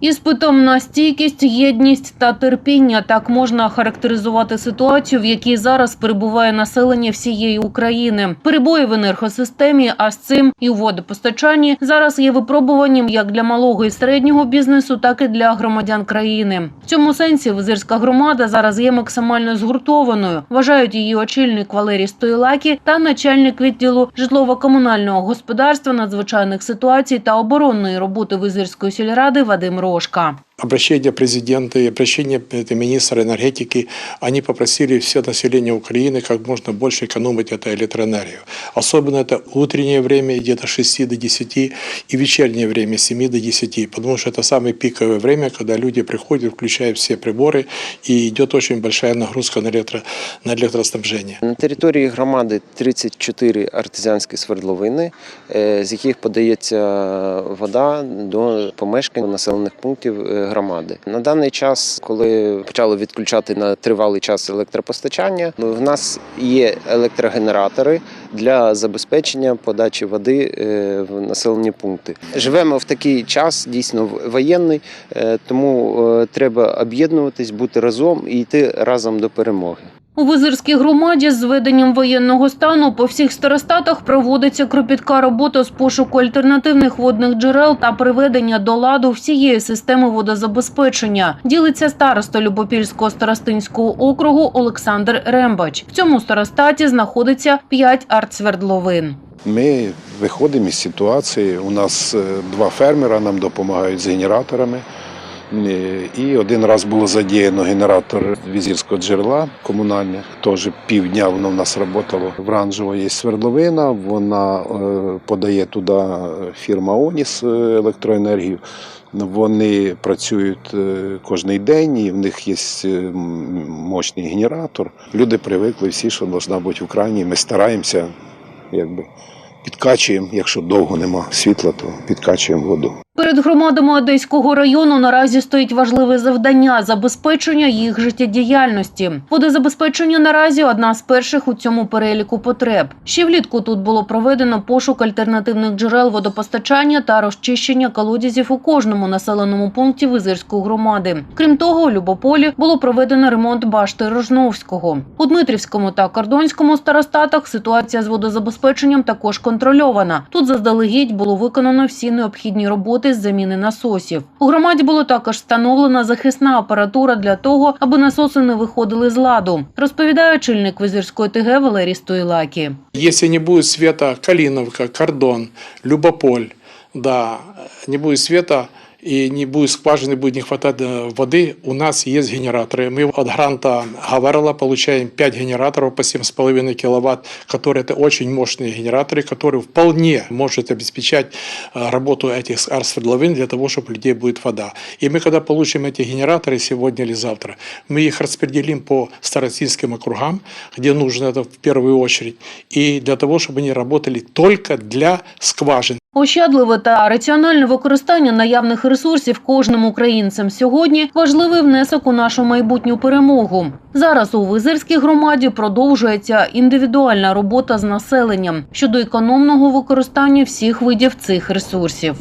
Іспитом на стійкість, єдність та терпіння так можна характеризувати ситуацію, в якій зараз перебуває населення всієї України. Перебої в енергосистемі, а з цим і у водопостачанні зараз є випробуванням як для малого і середнього бізнесу, так і для громадян країни. В цьому сенсі Визирська громада зараз є максимально згуртованою. Вважають її очільник Валерій Стоїлакі та начальник відділу житлово-комунального господарства, надзвичайних ситуацій та оборонної роботи Визирської сільради Вадим Рожка обращение президента и обращение это, министра энергетики, они попросили все население Украины как можно больше экономить эту электроэнергию. Особенно это утреннее время где-то с 6 до 10 и вечернее время с 7 до 10, потому что это самое пиковое время, когда люди приходят, включают все приборы и идет очень большая нагрузка на, электро, на электроснабжение. На території громади 34 артезіанські свердловини, е, з яких подається вода до помешкань населених пунктів е, громади. На даний час, коли почали відключати на тривалий час електропостачання, в нас є електрогенератори для забезпечення подачі води е, в населені пункти. Живемо в такий час, дійсно воєнний, е, тому е, треба об'єднуватись, бути разом і йти разом до перемоги. У Визирській громаді з введенням воєнного стану по всіх старостатах проводиться кропітка робота з пошуку альтернативних водних джерел та приведення до ладу всієї системи водозабезпечення. Ділиться староста Любопільського старостинського округу Олександр Рембач. В цьому старостаті знаходиться п'ять артсвердловин. Ми виходимо із ситуації. У нас е, два фермера нам допомагають з генераторами. Е, І один раз було задіяно генератор візірського джерела комунальне. Теж півдня воно в нас працювало. В є свердловина, вона е, подає туди фірма Оніс е, електроенергію. Вони працюють е, кожен день, і в них є е, мощний генератор. Люди привикли всі, що повинна бути в крані. Ми стараємося, якби підкачуємо, якщо довго нема світла, то підкачуємо воду. Перед громадами Одеського району наразі стоїть важливе завдання забезпечення їх життєдіяльності. Водозабезпечення наразі одна з перших у цьому переліку потреб. Ще влітку тут було проведено пошук альтернативних джерел водопостачання та розчищення колодязів у кожному населеному пункті Визирської громади. Крім того, у Любополі було проведено ремонт башти Рожновського. У Дмитрівському та Кордонському старостатах ситуація з водозабезпеченням також контрольована. Тут заздалегідь було виконано всі необхідні роботи з заміни насосів. У громаді було також встановлена захисна апаратура для того, аби насоси не виходили з ладу. Розповідає очільник Визирської ТГ Валерій Стоїлакі. Якщо не буде світа Калиновка, Кордон, Любополь, да, не буде света и не будет скважины, будет не хватать воды, у нас есть генераторы. Мы от гранта Гаверла получаем 5 генераторов по 7,5 киловатт, которые это очень мощные генераторы, которые вполне может обеспечать работу этих арсвердловин для того, чтобы у людей будет вода. И мы когда получим эти генераторы сегодня или завтра, мы их распределим по старостинским округам, где нужно это в первую очередь, и для того, чтобы они работали только для скважин. Ощадливе та раціональне використання наявних ресурсів кожним українцем сьогодні важливий внесок у нашу майбутню перемогу. Зараз у Визирській громаді продовжується індивідуальна робота з населенням щодо економного використання всіх видів цих ресурсів.